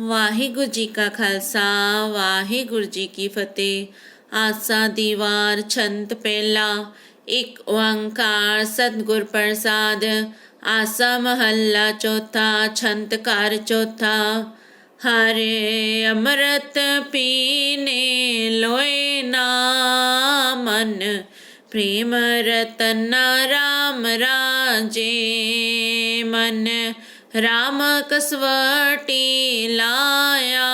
ਵਾਹਿਗੁਰੂ ਜੀ ਕਾ ਖਾਲਸਾ, ਵਾਹਿਗੁਰੂ ਜੀ ਕੀ ਫਤਿਹ। ਆਸਾ ਦੀਵਾਰ ਛੰਤ ਪਹਿਲਾ, ਇੱਕ ਓੰਕਾਰ ਸਤਿਗੁਰ ਪ੍ਰਸਾਦ। ਆਸਾ ਮਹੱਲਾ ਚੌਥਾ ਛੰਤ ਘਰ ਚੌਥਾ। ਹਰੇ ਅੰਮ੍ਰਿਤ ਪੀਨੇ ਲੋਏ ਨਾ ਮਨ ਪ੍ਰੇਮ ਰਤਨ ਰਾਮ ਰਾਜੇ ਮਨ। राम कस्वटी लया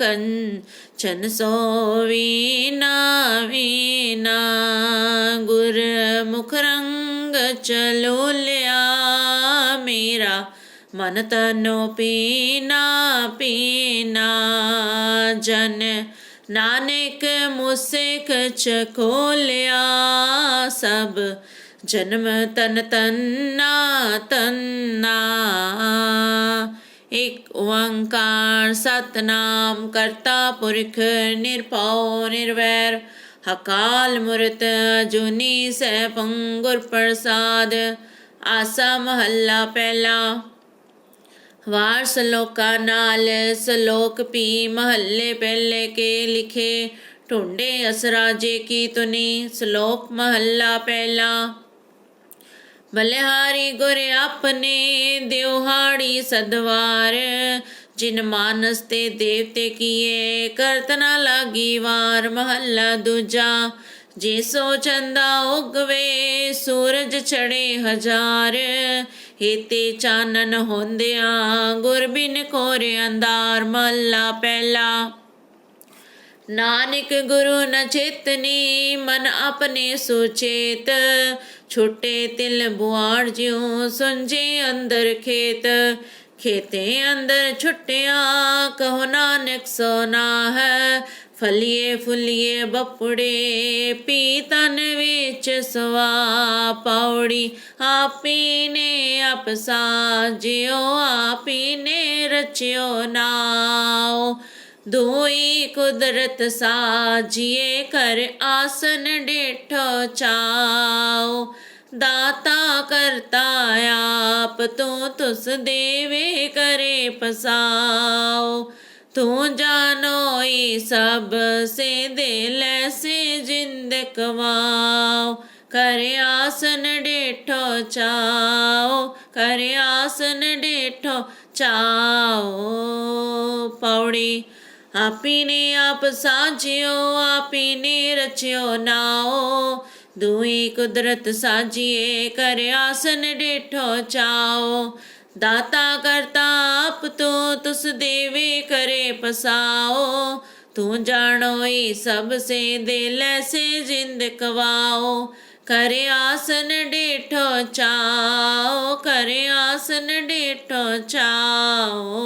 को विना गुरमुखरङ्ग चलोल्या मेरा मन तनो पीना पीना जन नानक मुसेक च सब ਜਨਮ ਤਨ ਤੰਨਾ ਤੰਨਾ। ਇਕ ਓੰਕਾਰ ਸਤਨਾਮ ਕਰਤਾ ਪੁਰਖ ਨਿਰਭਉ ਨਿਰਵੈਰ। ਹਕਾਲ ਮੂਰਤ ਜੁਨੀ ਸੈ ਪੰਗੁਰ ਪ੍ਰਸਾਦ। ਆਸਾ ਮਹੱਲਾ ਪਹਿਲਾ। ਵਾਰ ਸਲੋਕਾ ਨਾਲ ਸਲੋਕ ਪੀ ਮਹੱਲੇ ਪਹਿਲੇ ਕੇ ਲਿਖੇ। ਢੂੰਡੇ ਅਸਰਾਜੇ ਕੀ ਤੁਨੀ, ਸ਼ਲੋਕ ਮਹੱਲਾ ਪਹਿਲਾ। ਬਲਿਹਾਰੀ ਗੁਰ ਆਪਨੇ ਦਿਵਹਾੜੀ ਸਦਵਾਰ, ਜਿਨ ਮਾਨਸ ਤੇ ਦੇਵਤੇ ਕੀਏ, ਕਰਤ ਨਾ ਲਾਗੀ ਵਾਰ, ਮਹੱਲਾ ਦੂਜਾ, ਜੇ ਸੋ ਚੰਦਾ ਉਗਵੇ, ਸੂਰਜ ਛੜੇ ਹਜ਼ਾਰ, ਹੇਤੇ ਚਾਨਣ ਹੁੰਦਿਆਂ ਗੁਰ ਬਿਨ ਕੋਰੇ ਅੰਧਾਰ, ਮਹੱਲਾ ਪਹਿਲਾ। ਨਾਨਕ ਗੁਰੂ ਨ ਚੇਤਨੀ ਮਨ ਆਪਣੇ ਸੁਚੇਤ ਛੋਟੇ ਤਿਲ ਬੁਆੜ ਜਿਉ ਸੁੰਝੇ ਅੰਦਰ ਖੇਤ। ਖੇਤੇ ਅੰਦਰ ਛੁੱਟਿਆ, ਕਹੋ ਨਾਨਕ ਸੋਨਾ ਹੈ। ਫਲੀਏ ਫੁਲੀਏ ਬਪੜੇ ਪੀਤਨ ਵਿੱਚ ਸਵਾ ਪੌੜੀ। ਆਪੀ ਨੇ ਆਪ ਸਾਜਿਓ ਆਪੀ ਨੇ ਰਚਿਓ ਨਾਉ। ਦੋਈ ਕੁਦਰਤ ਸਾਜੀਏ ਕਰ ਆਸਨ ਡੇਠੋ ਚਾਓ ਦਾਤਾ ਕਰਤਾ ਆਪ, ਤੂੰ ਤੁਸ ਦੇਵੇ ਕਰੇ ਪਸਾਓ ਤੂੰ ਜਾਨੋਈ ਸਭ ਸੇ ਦੇ ਲੈ ਜਿੰਦ ਕਵਾਓ। ਕਰ ਆਸਨ ਡੇਠੋ ਚਾਓ ਕਰ ਆਸਨ ਡੇਠੋ ਚਾਓ। ਪੌੜੀ ਆਪੀ ਨੇ ਆਪ ਸਾਜਿਓ ਆਪੀ ਨੇ ਰਚਿਓ ਨਾਓ। ਦੂਈ ਕੁਦਰਤ ਸਾਜੀਏ ਕਰ ਆਸਨ ਡੇਠੋ ਚਾਓ। ਦਾਤਾ ਕਰਤਾ ਆਪ ਤੂੰ, ਤੁਸ ਦੇਵੇ ਕਰੇ ਪਸਾਓ। ਤੂੰ ਜਾਣੋਈ ਸਭ ਸੇ ਦੇ ਲੈਸੇ ਜਿੰਦ ਕਵਾਓ। ਕਰ ਆਸਨ ਡੇਠੋ ਚਾਓ, ਕਰ ਆਸਨ ਡੇਠੋ ਚਾਓ।